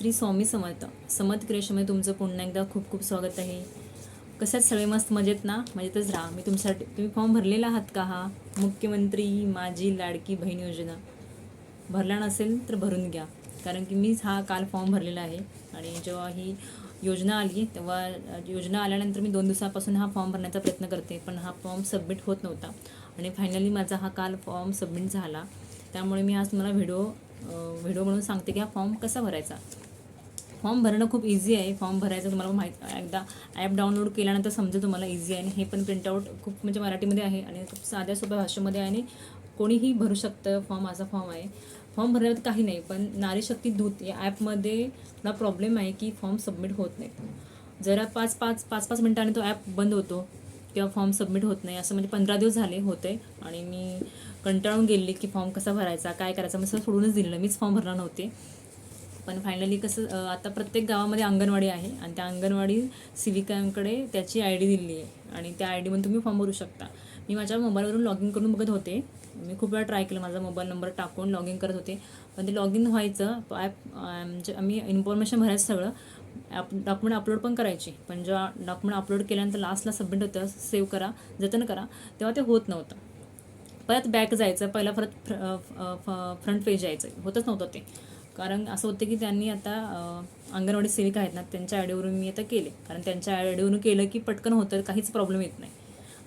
श्री स्वामी समर्थ. समर्थ क्रेशमध्ये तुमचं पुन्हा एकदा खूप खूप स्वागत आहे. कशात सगळे मस्त मजेत ना? मजेतच राहा. मी तुमच्यासाठी तुम्ही फॉर्म भरलेला आहात का हा? मुख्यमंत्री माझी लाडकी बहीण योजना. भरला नसेल तर भरून घ्या. कारण की मीच हा काल फॉर्म भरलेला आहे. आणि जेव्हा ही योजना आली तेव्हा योजना आल्यानंतर मी दोन दिवसापासून हा फॉर्म भरण्याचा प्रयत्न करते. पण हा फॉर्म सबमिट होत नव्हता. आणि फायनली माझा हा काल फॉर्म सबमिट झाला. त्यामुळे मी आज तुम्हाला व्हिडिओ व्हिडिओ म्हणून सांगते की हा फॉर्म कसा भरायचा. फॉर्म भरणं खूप इझी आहे. फॉर्म भरायचं तुम्हाला माहीत एकदा ॲप डाउनलोड केल्यानंतर समजेल तुम्हाला इझी आहे. आणि हे पण प्रिंटआउट खूप म्हणजे मराठीमध्ये आहे आणि खूप साध्या सोप्या भाषेमध्ये आहे. आणि कोणीही भरू शकतं फॉर्म असा फॉर्म आहे. फॉर्म भरण्यात काही नाही पण नारी शक्ती दूत या ॲपमध्ये थोडा प्रॉब्लेम आहे की फॉर्म सबमिट होत नाही. जरा पाच पाच पाच पाच मिनटांनी तो ॲप बंद होतो किंवा फॉर्म सबमिट होत नाही. असं म्हणजे पंधरा दिवस झाले होते आणि मी कंटाळून गेले की फॉर्म कसा भरायचा काय करायचा मी सगळं सोडूनच दिलेलं. मीच फॉर्म भरणार नव्हते. पण फायनली कसं आता प्रत्येक गावामध्ये अंगणवाडी आहे आणि त्या अंगणवाडी सेविकांकडे त्याची आय डी दिली आहे. आणि त्या आय डीमधून तुम्ही फॉर्म भरू शकता. मी माझ्या मोबाईलवरून लॉग इन करून बघत होते. मी खूप वेळा ट्राय केलं. माझा मोबाईल नंबर टाकून लॉग इन करत होते. पण ते लॉग इन व्हायचं ॲप म्हणजे आम्ही इन्फॉर्मेशन भरायचं सगळं. ॲप डॉक्युमेंट अपलोड पण करायची. पण जेव्हा डॉक्युमेंट अपलोड केल्यानंतर लास्टला सबमिट होतं सेव्ह करा जतन करा तेव्हा ते होत नव्हतं. परत बॅक जायचं. पहिला परत फ्रंट पेज यायचं. होतच नव्हतं ते. कारण असं होतं की त्यांनी आता अंगणवाडी सेविका आहेत ना त्यांच्या आयडीवरून मी आता केले. कारण त्यांच्या आयडीवरून केलं की पटकन होतं काहीच प्रॉब्लेम येत नाही.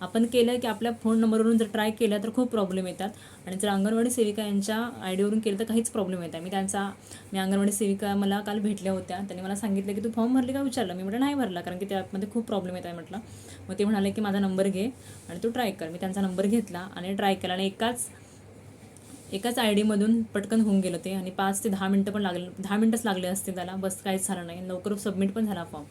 आपण केलं की आपल्या फोन नंबरवरून जर ट्राय केलं तर खूप प्रॉब्लेम येतात. आणि जर अंगणवाडी सेविका यांच्या आयडीवरून केलं तर काहीच प्रॉब्लेम येतात मी त्यांचा मी अंगणवाडी सेविका मला काल भेटल्या होत्या. त्यांनी मला सांगितलं की तू फॉर्म भरले का? विचारलं. मी म्हटलं नाही भरला कारण की त्यामध्ये खूप प्रॉब्लेम येत आहे म्हटलं. मग ते म्हणाले की माझा नंबर घे आणि तू ट्राय कर. मी त्यांचा नंबर घेतला आणि ट्राय केला आणि एकाच एकाच आय डीमधून पटकन होऊन गेलं ते आणि पाच ते दहा मिनटं पण लागले दहा मिनटंच लागले असते त्याला. बस काहीच झालं नाही. लवकर सबमिट पण झाला फॉर्म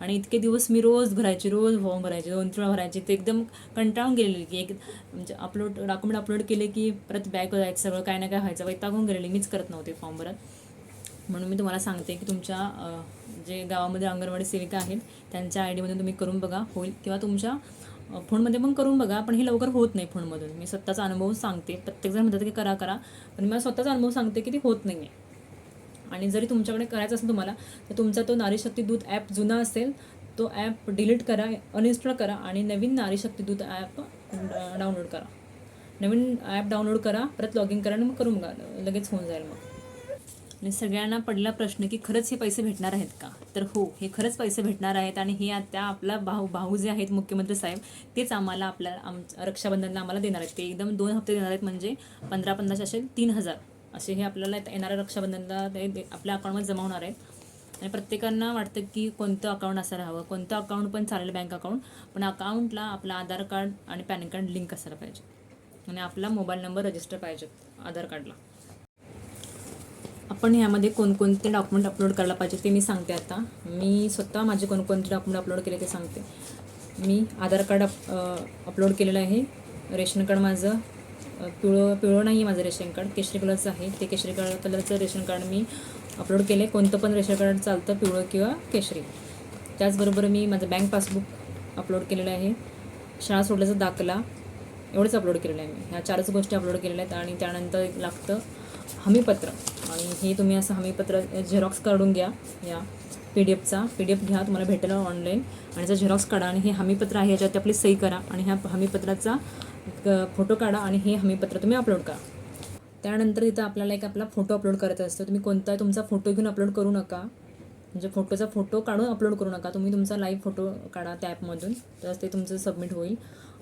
आणि इतके दिवस मी रोज भरायचे रोज फॉर्म भरायचे दोन तीन वेळा भरायचे. ते एकदम कंटाळून गेले की एक म्हणजे अपलोड डॉक्युमेंट अपलोड केले की परत बॅक जायचं सगळं काय ना काय व्हायचं. वैतागून गेलेली. मीच करत नव्हते फॉर्म भरत. म्हणून मी तुम्हाला सांगते की तुमच्या जे गावामध्ये अंगणवाडी सेविका आहेत त्यांच्या आय डीमधून तुम्ही करून बघा. होईल किंवा तुमच्या फोनमध्ये पण करून बघा पण हे लवकर होत नाही फोनमधून. मी स्वतःचा अनुभव सांगते. प्रत्येकजण म्हणतात की करा करा. पण मला स्वतःचा अनुभव सांगते की ते होत नाही आहे आणि जरी तुमच्याकडे करायचं असेल तुम्हाला तर तुमचा तो नारीशक्ती दूत ॲप जुना असेल तो ॲप डिलीट करा अनइन्स्टॉल करा आणि नवीन नारीशक्ती दूत ॲप डाउनलोड करा. नवीन ॲप डाउनलोड करा परत लॉग इन करा आणि मग करून बघा लगेच होऊन जाईल मग. आणि सगळ्यांना पडला प्रश्न की खरंच हे पैसे भेटणार आहेत का? तर हो हे खरंच पैसे भेटणार आहेत आणि हे आता आपला भाऊ भाऊ जे आहेत मुख्यमंत्री साहेब तेच आम्हाला आपल्या आम रक्षाबंधनला आम्हाला देणार आहेत. ते एकदम दोन हप्ते देणार आहेत म्हणजे पंधरा पंधराशे असे तीन हजार. असे हे आपल्याला येणाऱ्या रक्षाबंधनला ते ते आपल्या अकाउंटमध्ये जमा होणार आहेत. आणि प्रत्येकांना वाटतं की कोणतं अकाउंट असायला हवं कोणतं अकाउंट पण चालेल बँक अकाउंट पण अकाउंटला आपलं आधार कार्ड आणि पॅन कार्ड लिंक असायला पाहिजे. आणि आपला मोबाईल नंबर रजिस्टर पाहिजे आधार कार्डला आपण ह्यामध्ये कोणकोणते डॉक्युमेंट अपलोड करायला पाहिजे ते मी सांगते आता. मी स्वतः माझे कोणकोणते डॉक्युमेंट अपलोड केले ते सांगते. मी आधार कार्ड अप अपलोड केलेलं आहे. रेशन कार्ड माझं पिवळं पिवळं नाही आहे माझं रेशन कार्ड केशरी कलरचं आहे. ते केशरी कलर कलरचं रेशन कार्ड मी अपलोड केलं. आहे कोणतं पण रेशन कार्ड चालतं पिवळं किंवा केशरी. त्याचबरोबर मी माझं बँक पासबुक अपलोड केलेलं आहे. शाळा सोडल्याचा दाखला एवढंच अपलोड केलेलं आहे मी. ह्या चारच गोष्टी अपलोड केलेल्या आहेत आणि त्यानंतर लागतं हमीपत्र. आणि हे तुम्ही असं हमीपत्र झेरॉक्स काढून घ्या या पी डी एफचा पी डी एफ घ्या तुम्हाला भेटेल ऑनलाईन आणि त्याचा झेरॉक्स काढा आणि हे हमीपत्र आहे याच्यात आपली सही करा. आणि ह्या हमीपत्राचा फोटो काढा आणि हे हमीपत्र तुम्ही अपलोड करा. त्यानंतर इथं आपल्याला एक आपला फोटो अपलोड करायचा असतो. तुम्ही कोणता तुमचा फोटो घेऊन अपलोड करू नका. म्हणजे फोटोचा फोटो काढून अपलोड करू नका. तुम्ही तुमचा लाईव्ह फोटो काढा त्या ॲपमधून तर ते तुमचं सबमिट होईल.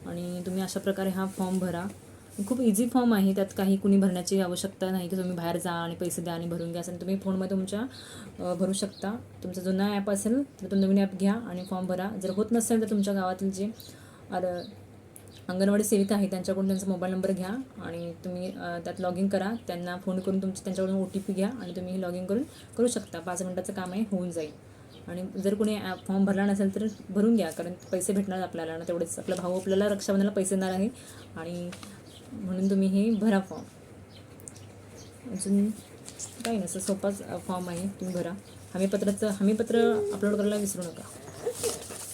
आणि तुम्ही अशा प्रकारे हा फॉर्म भरा. खूप इझी फॉर्म आहे. त्यात काही कुणी भरण्याची आवश्यकता नाही की तुम्ही बाहेर जा आणि पैसे द्या आणि भरून घ्या. असं तुम्ही फोनमध्ये तुमच्या भरू शकता. तुमचा जुना ॲप असेल तर तो नवीन ॲप घ्या आणि फॉर्म भरा. जर होत नसेल तर तुमच्या गावातील जे अंगणवाडी सेविका आहे त्यांच्याकडून त्यांचा मोबाईल नंबर घ्या आणि तुम्ही त्यात लॉग इन करा. त्यांना फोन करून तुमच्या त्यांच्याकडून ओ टी पी घ्या आणि तुम्ही लॉग इन करून करू शकता. पाच मिनटाचं काम आहे होऊन जाईल. आणि जर कोणी ॲप फॉर्म भरला नसेल तर भरून घ्या कारण पैसे भेटणार आपल्याला. ना तेवढेच आपला भाऊ आपल्याला रक्षाबंधनाला पैसे देणार आहे. आणि म्हणून तुम्ही हे भरा फॉर्म अजून काही नसं सोपाच फॉर्म आहे. तुम्ही भरा. हमीपत्राचं हमीपत्र अपलोड करायला विसरू नका.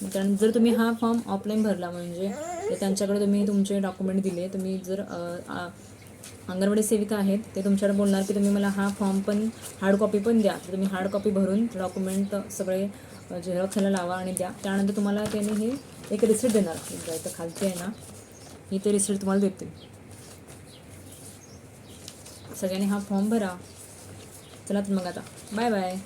कारण जर तुम्ही हा फॉर्म ऑफलाईन भरला म्हणजे त्यांच्याकडे तुम्ही तुमचे डॉक्युमेंट दिले. तुम्ही जर अंगणवाडी सेविका आहेत ते तुमच्याकडे बोलणार की तुम्ही मला हा फॉर्म पण हार्ड कॉपी पण द्या. तर तुम्ही हार्ड कॉपी भरून डॉक्युमेंट सगळे झेरॉक्सला लावा आणि द्या. त्यानंतर तुम्हाला त्याने हे एक रिसिट देणार. इथं खालती आहे ना ही ते रिसिट तुम्हाला देतील. सगळ्यांनी हा फॉर्म भरा. चला तर मग आता. Bye bye.